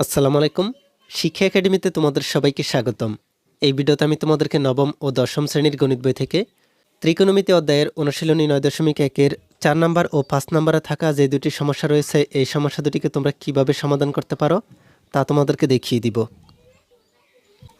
আসসালামু আলাইকুম। শিক্ষা একাডেমিতে তোমাদের সবাইকে স্বাগতম। এই ভিডিওতে আমি তোমাদেরকে নবম ও দশম শ্রেণির গণিত বই থেকে ত্রিকোণমিতি অধ্যায়ের অনুশীলনী নয় দশমিক একের চার নাম্বার ও পাঁচ নাম্বারে থাকা যে দুটি সমস্যা রয়েছে, এই সমস্যা দুটিকে তোমরা কীভাবে সমাধান করতে পারো তা তোমাদেরকে দেখিয়ে দিব।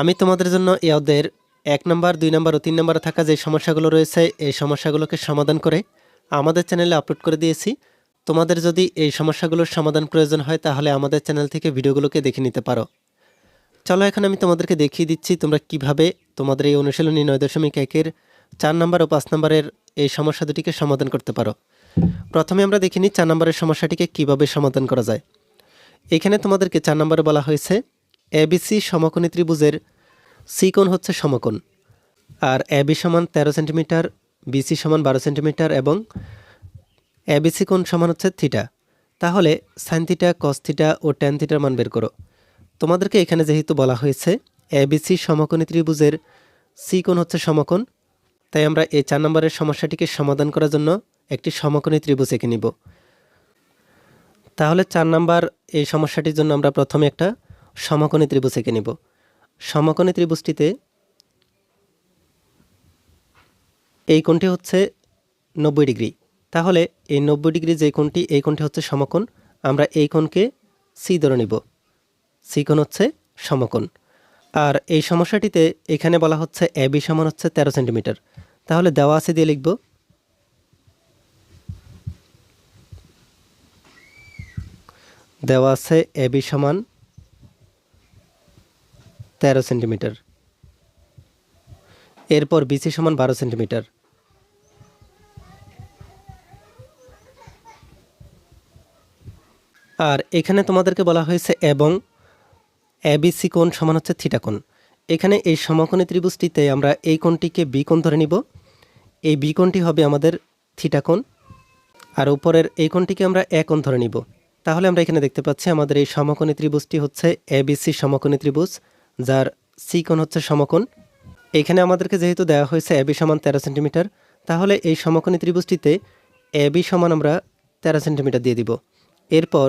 আমি তোমাদের জন্য এই অধ্যায়ের এক নম্বর, দুই নম্বর ও তিন নম্বরে থাকা যে সমস্যাগুলো রয়েছে, এই সমস্যাগুলোকে সমাধান করে আমাদের চ্যানেলে আপলোড করে দিয়েছি। তোমাদের যদি এই সমস্যাগুলোর সমাধান প্রয়োজন হয়, তাহলে আমাদের চ্যানেল থেকে ভিডিওগুলোকে দেখে নিতে পারো। চলো, এখন আমি তোমাদেরকে দেখিয়ে দিচ্ছি তোমরা কীভাবে তোমাদের এই অনুশীলনী নয় দশমিক একের চার নম্বর ও পাঁচ নম্বরের এই সমস্যা দুটিকে সমাধান করতে পারো। প্রথমে আমরা দেখে দেখিনি চার নম্বরের সমস্যাটিকে কীভাবে সমাধান করা যায়। এখানে তোমাদেরকে চার নম্বরে বলা হয়েছে এবিসি সমকোণী ত্রিভুজের সি কোণ হচ্ছে সমকোণ, আর এবি সমান তেরো সেন্টিমিটার বিসি সমান বারো সেন্টিমিটার এবং এবিসি কোণ সমান হচ্ছে থিটা। তাহলে সাইন থিটা কস থিটা ও ট্যান থিটার মান বের করো। তোমাদেরকে এখানে যেহেতু বলা হয়েছে এবিসি সমকোণী ত্রিভুজের সি কোণ হচ্ছে সমকোণ, তাই আমরা এই চার নম্বরের সমস্যাটিকে সমাধান করার জন্য একটি সমকোণী ত্রিভুজ এঁকে নিব। তাহলে চার নাম্বার এই সমস্যাটির জন্য আমরা প্রথমে একটা সমকোণী ত্রিভুজ এঁকে নিব। সমকোণী ত্রিভুজটিতে এই কোণটি হচ্ছে নব্বই ডিগ্রি। তাহলে এই নব্বই ডিগ্রি যে কোণটি, এই কোণটি হচ্ছে সমকোণ। আমরা এই কোণকে সি ধরে নিব। সি কোণ হচ্ছে সমকোণ। আর এই সমস্যাটিতে এখানে বলা হচ্ছে এবি সমান হচ্ছে তেরো সেন্টিমিটার। তাহলে দেওয়া আছে দিয়ে লিখব। দেওয়া আছে এবি সমান তেরো সেন্টিমিটার। এরপর বিসি সমান বারো সেন্টিমিটার। আর এখানে তোমাদেরকে বলা হয়েছে এবং এবিসি কোণ সমান হচ্ছে থিটা কোণ। এখানে এই সমকোণী ত্রিভুজটিতে আমরা এই কোণটিকে বি কোণ ধরে নিব। এই বি কোণটি হবে আমাদের থিটা কোণ। আর উপরের এই কোণটিকে আমরা এ কোণ ধরে নিব। তাহলে আমরা এখানে দেখতে পাচ্ছি আমাদের এই সমকোণী ত্রিভুজটি হচ্ছে এবিসি সমকোণী ত্রিভুজ, যার সি কোণ হচ্ছে সমকোণ। এখানে আমাদেরকে যেহেতু দেওয়া হয়েছে এবি সমান তেরো সেন্টিমিটার, তাহলে এই সমকোণী ত্রিভুজটিতে এবি সমান আমরা তেরো সেন্টিমিটার দিয়ে দিব। এরপর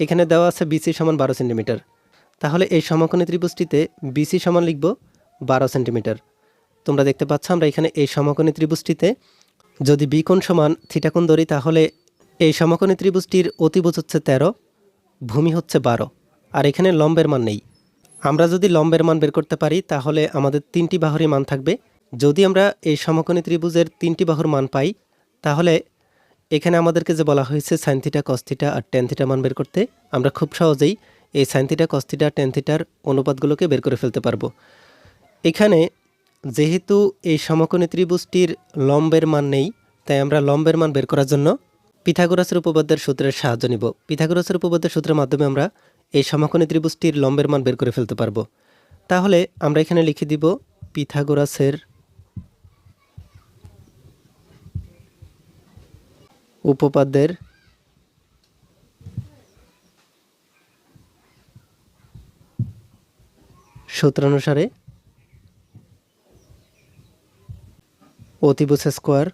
এখানে দেওয়া আছে বিসি সমান বারো সেন্টিমিটার। তাহলে এই সমকোণী ত্রিভুজটিতে বিসি সমান লিখব বারো সেন্টিমিটার। তোমরা দেখতে পাচ্ছ আমরা এখানে এই সমকোণী ত্রিভুজটিতে যদি বিকোণ সমান থিটাকোণ ধরি, তাহলে এই সমকোণী ত্রিভুজটির অতিভুজ হচ্ছে তেরো, ভূমি হচ্ছে বারো, আর এখানে লম্বের মান নেই। আমরা যদি লম্বের মান বের করতে পারি, তাহলে আমাদের তিনটি বাহুরই মান থাকবে। যদি আমরা এই সমকোণী ত্রিভুজের তিনটি বাহুর মান পাই, তাহলে এখানে আমাদেরকে যে বলা হয়েছে সাইন থিটা কস্থিটা আর টেন থিটা মান বের করতে, আমরা খুব সহজেই এই সাইন থিটা কস্থিটা টেন থিটার অনুপাতগুলোকে বের করে ফেলতে পারব। এখানে যেহেতু এই সমকোণী ত্রিভুজটির লম্বের মান নেই, তাই আমরা লম্বের মান বের করার জন্য পিথাগোরাসের উপপাদ্যের সূত্রের সাহায্য নিব। পিথাগোরাসের উপপাদ্যের সূত্রের মাধ্যমে আমরা এই সমকোণী ত্রিভুজটির লম্বের মান বের করে ফেলতে পারব। তাহলে আমরা এখানে লিখে দিব পিথাগোরাসের উপপাদ্যের সূত্রানুসারে অতিভুজ স্কোয়ার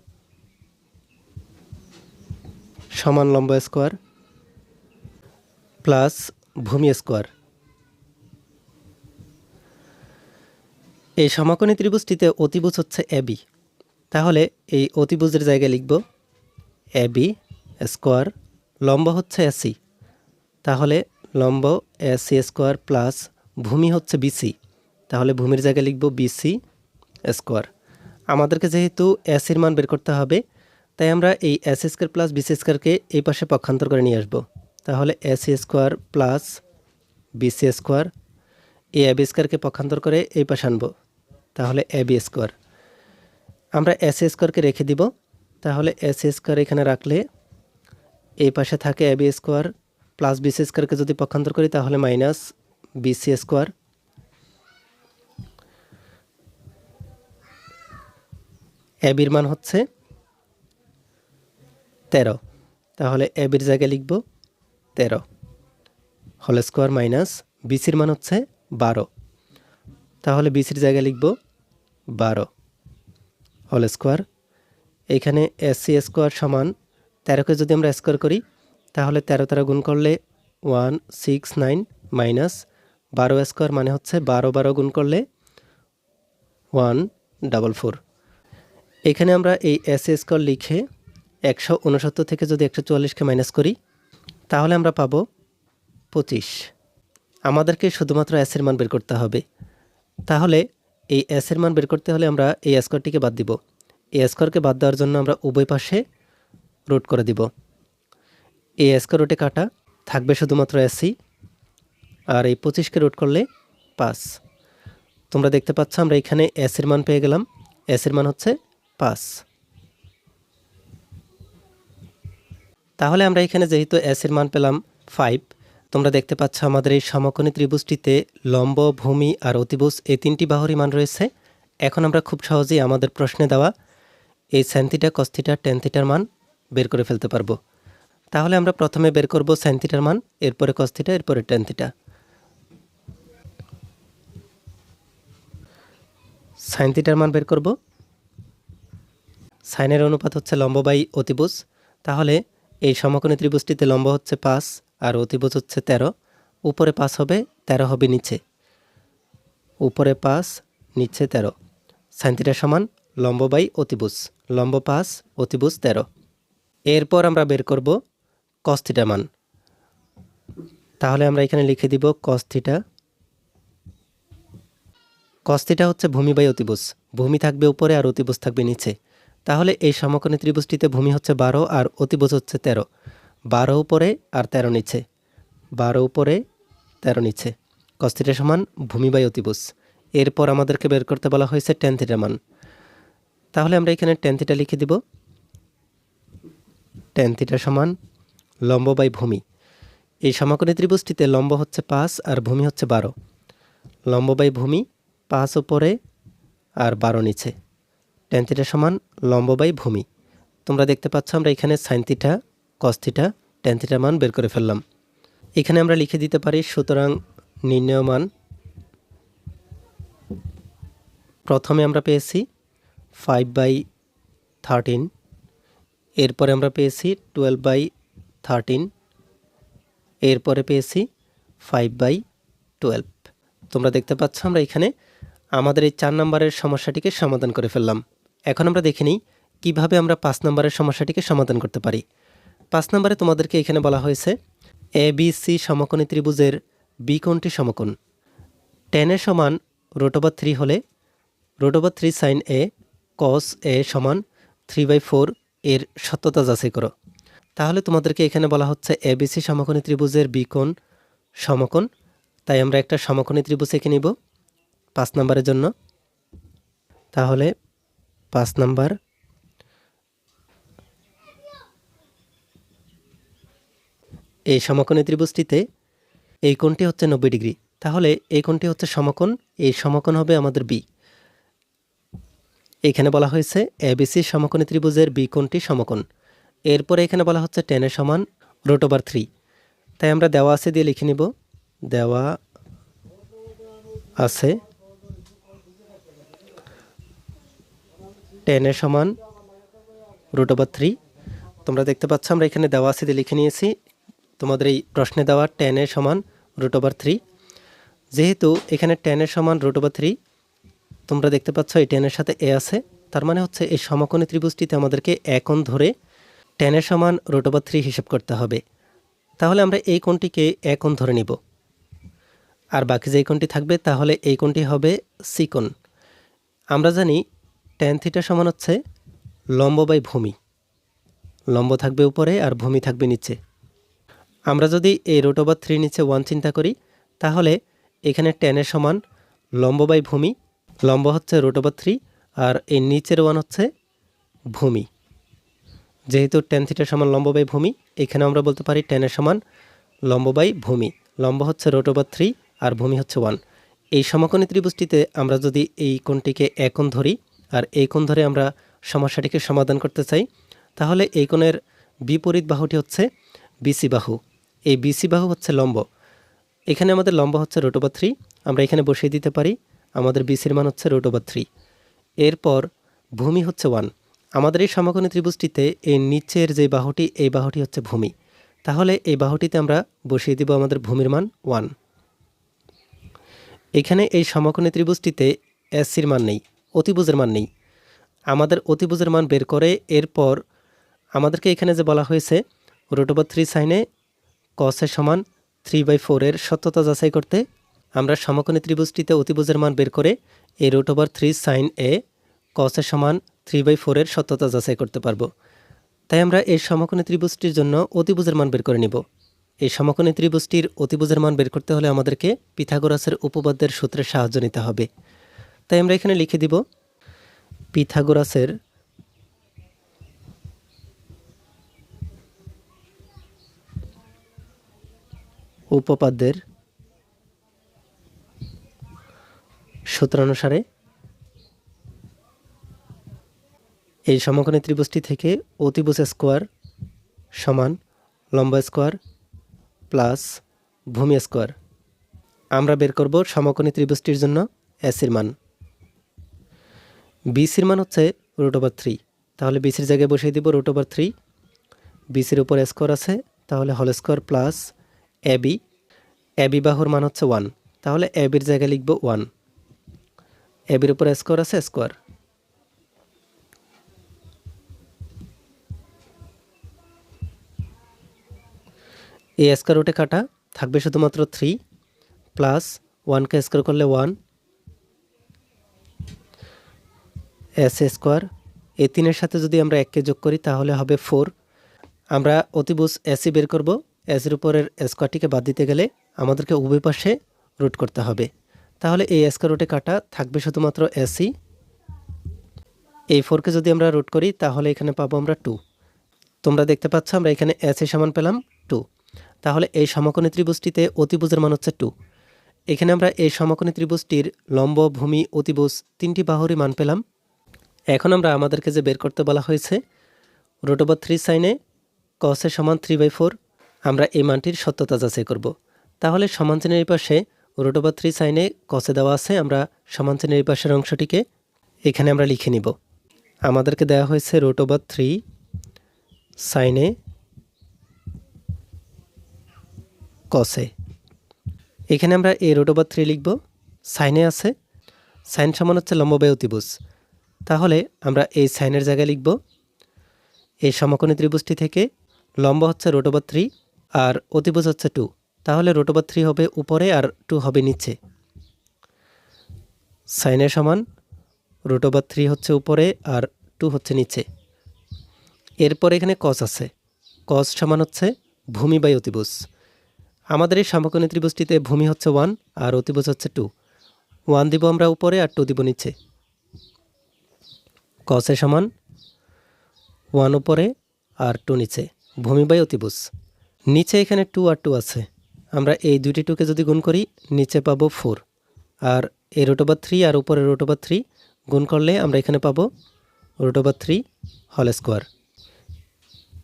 সমান লম্ব স্কোয়ার প্লাস ভূমি স্কোয়ার। এই সমকোণী ত্রিভুজটিতে অতিভুজ হচ্ছে এবি তাহলে এই অতিভুজের জায়গায় লিখব এবি স্কোয়ার লম্ব হচ্ছে এসি তাহলে লম্ব এসি স্কোয়ার প্লাস ভূমি হচ্ছে বিসি তাহলে ভূমির জায়গায় লিখব বিসি স্কোয়ার। আমাদেরকে যেহেতু এসির মান বের করতে হবে, তাই আমরা এই এস স্কোয়ার প্লাস বিসি স্কোয়ারকে এই পাশে পক্ষান্তর করে নিয়ে আসব। তাহলে AC square plus BC square এই এবি স্কোয়ারকে পক্ষান্তর করে এই পাশে আনব। তাহলে এবি স্কোয়ার। আমরা এস স্কোয়ারকে রেখে দিব। তাহলে এস স্কোয়ার এখানে রাখলে এই পাশে থাকে A B square plus BC স্কোয়ারকে যদি পক্ষান্তর করি তাহলে মাইনাস বিসি স্কোয়ার এবির মান হচ্ছে তেরো। তাহলে এবির জায়গায় লিখব তেরো। হোল স্কোয়ার মাইনাস বিসির মান হচ্ছে বারো। তাহলে বিসির জায়গায় লিখব বারো। হোল স্কোয়ার এখানে এসসি স্কোয়ার সমান তেরোকে যদি আমরা স্কোয়ার করি, তাহলে তেরো তেরো গুণ করলে ওয়ান সিক্স নাইন মাইনাস বারো স্কোয়ার মানে হচ্ছে বারো বারো গুণ করলে ওয়ান ডাবল ফোর এখানে আমরা এই এস স্কোয়ার লিখে একশো উনসত্তর থেকে যদি একশো চুয়াল্লিশকে মাইনাস করি, তাহলে আমরা পাবো পঁচিশ। আমাদেরকে শুধুমাত্র এসের মান বের করতে হবে। তাহলে এই এসের মান বের করতে হলে আমরা এই স্কোয়ারটিকে বাদ দিব। এই স্কোয়ারকে বাদ দেওয়ার জন্য আমরা উভয় পাশে রুট করে দিব। এই স্কোয়ার রুটে কাটা থাকবে শুধুমাত্র এসি আর এই পঁচিশকে রুট করলে পাঁচ। তোমরা দেখতে পাচ্ছ আমরা এখানে এসের মান পেয়ে গেলাম। এসির মান হচ্ছে পাঁচ। তাহলে আমরা এখানে যেহেতু এসের মান পেলাম ফাইভ তোমরা দেখতে পাচ্ছ আমাদের এই সমকোণী ত্রিভুজটিতে লম্ব, ভূমি আর অতিভুজ এই তিনটি বাহুরই মান রয়েছে। এখন আমরা খুব সহজেই আমাদের প্রশ্নে দেওয়া এই স্যান্থিটা কস্থিটা টেনথিটার মান বের করে ফেলতে পারব। তাহলে আমরা প্রথমে বের করব স্যান্থিটার মান, এরপরে কস্থিটা এরপরে টেনথিটা সাইনথিটার মান বের করব। সাইনের অনুপাত হচ্ছে লম্ব বাই অতিভুজ। তাহলে এই সমকোণী ত্রিভুজটিতে লম্ব হচ্ছে পাঁচ আর অতিভুজ হচ্ছে তেরো। উপরে পাঁচ হবে, তেরো হবে নিচে। উপরে পাঁচ, নিচে তেরো। সাইনথিটা সমান লম্ব বাই অতিভুজ লম্ব পাঁচ অতিভুজ তেরো। এরপর আমরা বের করব কস্থিটা মান। তাহলে আমরা এখানে লিখে দিব কস্থিটা কস্থিটা হচ্ছে ভূমি বাই অতিভুজ, ভূমি থাকবে উপরে আর অতিভুজ থাকবে নিচে। তাহলে এই সমকোণী ত্রিভুজটিতে ভূমি হচ্ছে বারো আর অতিভুজ হচ্ছে তেরো। বারো উপরে আর তেরো নিচে। বারো উপরে, তেরো নিচে। কস্থিটা সমান ভূমি বাই অতিভুজ। এরপর আমাদেরকে বের করতে বলা হয়েছে টেন থিটা মান। তাহলে আমরা এখানে টেন থিটা লিখে দিব। টেন থিটা সমান লম্ব বাই ভূমি। এই সমকোণী ত্রিভুজটিতে লম্ব হচ্ছে পাঁচ আর ভূমি হচ্ছে বারো। লম্ব বাই ভূমি পাঁচ উপরে আর বারো নিচে। টেন থিটা সমান লম্ব বাই ভূমি। তোমরা দেখতে পাচ্ছ আমরা এখানে sine theta cos theta tan থিটার মান বের করে ফেললাম। এখানে আমরা লিখে দিতে পারি সুতরাং নির্ণয় মান প্রথমে আমরা পেয়েছি ফাইভ বাই থার্টিন এরপরে আমরা পেয়েছি টুয়েলভ বাই থার্টিন এরপরে পেয়েছি ফাইভ বাই টুয়েলভ তোমরা দেখতে পাচ্ছ আমরা এখানে আমাদের এই চার নম্বরের সমস্যাটিকে সমাধান করে ফেললাম। এখন আমরা দেখে নিই কীভাবে আমরা পাঁচ নম্বরের সমস্যাটিকে সমাধান করতে পারি। পাঁচ নম্বরে তোমাদেরকে এখানে বলা হয়েছে এ, বি, সি সমকোণী ত্রিভুজের বি কোণটি সমকোণ। টেনের সমান রোটোবার থ্রি হলে রোটোবার থ্রি সাইন এ কস এ সমান থ্রি বাই ফোর এর সত্যতা যাচাই করো। তাহলে তোমাদেরকে এখানে বলা হচ্ছে এবিসি সমকোণী ত্রিভুজের বিকোণ সমকোণ। তাই আমরা একটা সমকোণী ত্রিভুজ এঁকে নিব পাঁচ নম্বরের জন্য। তাহলে পাঁচ নাম্বার এই সমকোণী ত্রিভুজটিতে এই কোণটি হচ্ছে নব্বই ডিগ্রি। তাহলে এই কোণটি হচ্ছে সমকোণ, এই সমকোণ হবে আমাদের বি এখানে বলা হয়েছে এবিসি সমকোণী ত্রিভুজের বি কোণটি সমকোণ। এরপরে এখানে বলা হচ্ছে টেনের সমান রোট ওভার থ্রি তাই আমরা দেওয়া আছে দিয়ে লিখে নিব। দেওয়া আছে টেনের সমান রুট ওভার থ্রি তোমরা দেখতে পাচ্ছ, আমরা এখানে দেওয়া আছে দিয়ে লিখে নিয়েছি। তোমাদের এই প্রশ্নে দেওয়া টেনের সমান রুট ওভার থ্রি যেহেতু এখানে টেনের সমান রুট ওভার থ্রি তোমরা দেখতে পাচ্ছ এই টেনের সাথে এ আছে। তার মানে হচ্ছে এই সমকোণী ত্রিভুজটিতে আমাদেরকে একন ধরে টেনের সমান রুট ওভার থ্রি হিসেব করতে হবে। তাহলে আমরা এই কোণটিকে একন ধরে নিব। আর বাকি যে কোণটি থাকবে, তাহলে এই কোণটি হবে সিকোণ আমরা জানি ট্যান থিটা সমান হচ্ছে লম্ব বাই ভূমি। লম্ব থাকবে উপরে আর ভূমি থাকবে নিচে। আমরা যদি এই রোট ওভার থ্রি নিচে ওয়ান চিন্তা করি, তাহলে এখানে টেনের সমান লম্ব বাই ভূমি লম্ব হচ্ছে রোট ওভার থ্রি আর এই নিচের ওয়ান হচ্ছে ভূমি। যেহেতু টেন থিটার সমান লম্ব বাই ভূমি এখানে আমরা বলতে পারি টেনের সমান লম্ব বাই ভূমি। লম্ব হচ্ছে রোট ওভার থ্রি আর ভূমি হচ্ছে ওয়ান এই সমকোণী ত্রিভুজটিতে আমরা যদি এই কোণটিকে একন ধরি আর এই কোণ ধরে আমরা সমস্যাটিকে সমাধান করতে চাই, তাহলে এই কোণের বিপরীত বাহুটি হচ্ছে বিসি বাহু। এই বিসি বাহু হচ্ছে লম্ব। এখানে আমাদের লম্ব হচ্ছে রোট ওভার থ্রি আমরা এখানে বসিয়ে দিতে পারি আমাদের বিসির মান হচ্ছে রোট ওভার থ্রি এরপর ভূমি হচ্ছে ওয়ান আমাদের এই সমকোণী ত্রিভুজটিতে এই নিচের যে বাহুটি, এই বাহুটি হচ্ছে ভূমি। তাহলে এই বাহুটিতে আমরা বসিয়ে দিব আমাদের ভূমির মান ওয়ান এখানে এই সমকোণী ত্রিভুজটিতে এসির মান নেই, অতিভুজের মান নেই। আমাদের অতিভুজের মান বের করে এরপর আমাদেরকে এখানে যে বলা হয়েছে রুট ওভার থ্রি সাইনে কসের সমান থ্রি বাই ফোরের সত্যতা যাচাই করতে আমরা সমকোণী ত্রিভুজটিতে অতিভুজের মান বের করে এই root over three sine A কসের সমান থ্রি বাই ফোরের সত্যতা যাচাই করতে পারব। তাই আমরা এই সমকোণী ত্রিভুজটির জন্য অতিভুজের মান বের করে নিব। এই সমকোণী ত্রিভুজটির অতিভুজের মান বের করতে হলে আমাদেরকে পিথাগোরাসের উপপাদ্যের সূত্রের সাহায্য নিতে হবে। তাই আমরা এখানে লিখে দিব, পিথাগোরাসের উপপাদ্যের সূত্রানুসারে এই সমকোণী ত্রিভুজটি থেকে অতিভুজ স্কোয়ার সমান লম্বা স্কোয়ার প্লাস ভূমি স্কোয়ার। আমরা বের করব সমকোণী ত্রিভুজটির জন্য এসির মান। বিসির মান হচ্ছে রুট ওভার থ্রি তাহলে বিসির জায়গায় বসিয়ে দিব রুট ওভার থ্রি বিসির উপর স্কোয়ার আছে, তাহলে হল স্কোয়ার প্লাস এবি এবি বাহুর মান হচ্ছে ওয়ান তাহলে এবির জায়গায় লিখব ওয়ান এবির উপর স্কোয়ার আছে স্কোয়ার এই স্কোয়ার রুটে কাটা, থাকবে শুধুমাত্র থ্রি প্লাস ওয়ানকে স্কোয়ার করলে ওয়ান এস স্কোয়ার এই তিনের সাথে যদি আমরা এককে যোগ করি, তাহলে হবে ফোর আমরা অতিবুজ এসি বের করব। এসির উপরের স্কোয়ারটিকে বাদ দিতে গেলে আমাদেরকে উভয় পাশে রুট করতে হবে। তাহলে এই স্কোয়ার রুটে কাটা থাকবে শুধুমাত্র এসি এই ফোরকে যদি আমরা রুট করি, তাহলে এখানে পাবো আমরা টু তোমরা দেখতে পাচ্ছ, আমরা এখানে এসি সমান পেলাম টু তাহলে এই সমকোণী ত্রিভুজটিতে অতিভুজের মান হচ্ছে টু এখানে আমরা এই সমকোণী ত্রিভুজটির লম্ব, ভূমি, অতিভুজ তিনটি বাহুরই মান পেলাম। এখন আমরা আমাদেরকে যে বের করতে বলা হয়েছে রুট ওভার থ্রি সাইনে কসের সমান থ্রি বাই ফোর আমরা এই মানটির সত্যতা যাচাই করব। তাহলে সমান চিহ্নের পাশে রুট ওভার থ্রি সাইনে কসে দেওয়া আছে, আমরা সমান চিহ্নের পাশের অংশটিকে। এখানে আমরা লিখে নিব। আমাদেরকে দেওয়া হয়েছে রুট ওভার থ্রি সাইনে কসে। এখানে আমরা এ রুট ওভার থ্রি লিখব। সাইনে আছে, সাইন সমান হচ্ছে লম্ববায় অতিভুজ তাহলে আমরা এই সাইনের জায়গায় লিখব। এই সমকোণী ত্রিভুজটি থেকে লম্ব হচ্ছে রুট ওভার থ্রি আর অতিভুজ হচ্ছে টু। তাহলে রুট ওভার থ্রি হবে উপরে আর টু হবে নিচে। সাইনের সমান রুট ওভার থ্রি হচ্ছে উপরে আর টু হচ্ছে নিচে। এরপর এখানে কস আছে। কস সমান হচ্ছে ভূমি বাই অতিভুজ। আমাদের এই সমকোণী ত্রিভুজটিতে ভূমি হচ্ছে ওয়ান আর অতিভুজ হচ্ছে টু ওয়ান দিব আমরা উপরে আর টু দিব নিচে। কসে সমান ওয়ান উপরে আর টু নিচে। ভূমি বাই অতিভুজ। নিচে এখানে টু আর টু আছে। আমরা এই দুইটি টুকে যদি গুণ করি, নিচে পাবো ফোর আর এই রুট ওভার থ্রি আর উপরে রুট ওভার থ্রি গুণ করলে আমরা এখানে পাবো রুট ওভার থ্রি হল স্কোয়ার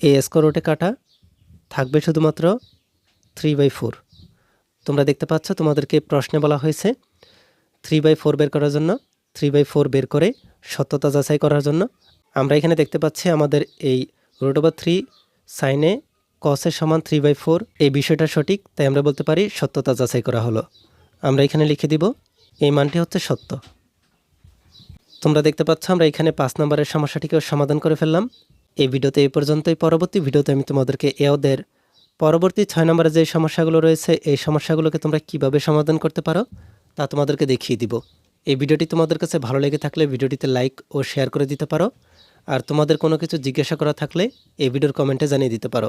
এই স্কোয়ার রুটে কাটা, থাকবে শুধুমাত্র থ্রি বাই ফোর তোমরা দেখতে পাচ্ছ, তোমাদেরকে প্রশ্নে বলা হয়েছে থ্রি বাই ফোর বের করার জন্য থ্রি বাই ফোর বের করে সত্যতা যাচাই করার জন্য। আমরা এখানে দেখতে পাচ্ছি আমাদের এই রুট ওভার থ্রি সাইনে কসের সমান থ্রি বাই ফোর এই বিষয়টা সঠিক, তাই আমরা বলতে পারি সত্যতা যাচাই করা হলো। আমরা এখানে লিখে দিব, এই মানটি হচ্ছে সত্য। তোমরা দেখতে পাচ্ছ, আমরা এখানে পাঁচ নম্বরের সমস্যাটিকেও সমাধান করে ফেললাম। এই ভিডিওতে এই পর্যন্তই। পরবর্তী ভিডিওতে আমি তোমাদেরকে এওদের পরবর্তী ছয় নম্বরে যে সমস্যাগুলো রয়েছে, এই সমস্যাগুলোকে তোমরা কীভাবে সমাধান করতে পারো, তা তোমাদেরকে দেখিয়ে দিব। এই ভিডিওটি তোমাদের কাছে ভালো লেগে থাকলে ভিডিওটিতে লাইক ও শেয়ার করে দিতে পারো। আর তোমাদের কোনো কিছু জিজ্ঞাসা করা থাকলে এই ভিডিওর কমেন্টে জানিয়ে দিতে পারো।